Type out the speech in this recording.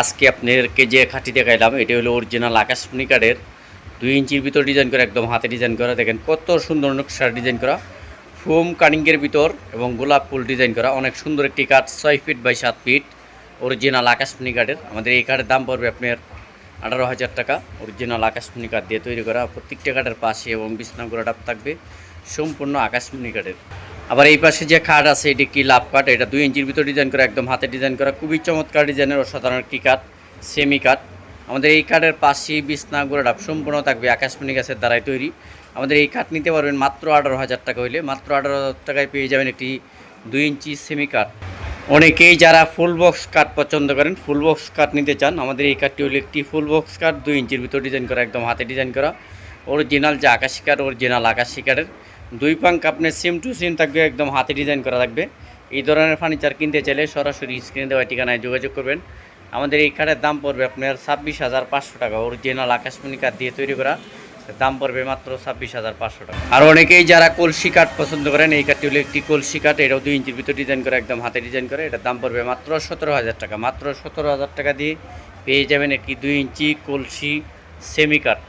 আজকে আপনাদেরকে যে খাঁটি দেখাইলাম, এটা হলো অরিজিনাল আকাশমণি কার্ডের দুই ইঞ্চির ভিতর ডিজাইন করা, একদম হাতে ডিজাইন করা। দেখেন কত সুন্দর নকশার ডিজাইন করা। ফোম কানিংয়ের ভিতর এবং গোলাপ ফুল ডিজাইন করা। অনেক সুন্দর একটি কাঠ, ছয় ফিট বাই সাত ফিট অরিজিনাল আকাশমণি কার্ডের আমাদের এই কার্ডের দাম পড়বে আপনার আঠারো হাজার টাকা। অরিজিনাল আকাশমণি কাঠ দিয়ে তৈরি করা। প্রত্যেকটা কাঠের পাশে এবং বিছনাগুলো ডাব থাকবে। সম্পূর্ণ আকাশমণি কাঠের আবার এই পাশে যে কাঠ আছে, এটি কি লাভ কাঠ এটা দুই ইঞ্চির ভিতর ডিজাইন করা, একদম হাতে ডিজাইন করা। খুবই চমৎকার ডিজাইনের অসাধারণ একটি কাঠ সেমি কাঠ আমাদের এই কাঠের পাশে বিছনা গোড়া ডাব সম্পূর্ণ থাকবে, আকাশমণি গাছের দ্বারাই তৈরি। আমাদের এই কাঠ নিতে পারবেন মাত্র আঠারো হাজার টাকা হইলে। মাত্র আঠারো হাজার টাকায় পেয়ে যাবেন একটি দুই ইঞ্চি সেমি কাঠ অনেকেই যারা ফুল বক্স কাঠ পছন্দ করেন ফুল বক্স কাঠ নিতে চান, আমাদের এই কাঠটি হলো একটি ফুল বক্স কাঠ দুই ইঞ্চির ভিতর ডিজাইন করা, একদম হাতে ডিজাইন করা। অরিজিনাল যে আকাশি কাঠ অরিজিনাল আকাশি কাঠের দুই পাঙ্ক আপনার সিম টু সিম থাকবে, একদম হাতে ডিজাইন করা থাকবে। এই ধরনের ফার্নিচার কিনতে চাইলে সরাসরি স্ক্রিনে দেওয়া ঠিকানায় যোগাযোগ করবেন। আমাদের এই কাঠের দাম পড়বে আপনার ছাব্বিশ হাজার পাঁচশো টাকা। অরিজিনাল আকাশমণি কাঠ দিয়ে তৈরি করা দাম পড়বে মাত্র ছাব্বিশ হাজার পাঁচশো টাকা। আর অনেকেই যারা কলসি কাঠ পছন্দ করেন, এই কাঠটি হলো একটি কলসি কাঠ, এটাও দুই ইঞ্চির ভিতর ডিজাইন করা, একদম হাতে ডিজাইন করে। এটার দাম পড়বে মাত্র সতেরো হাজার টাকা। মাত্র সতেরো হাজার টাকা দিয়ে পেয়ে যাবেন একটি দুই ইঞ্চি কলসি সেমি কাঠ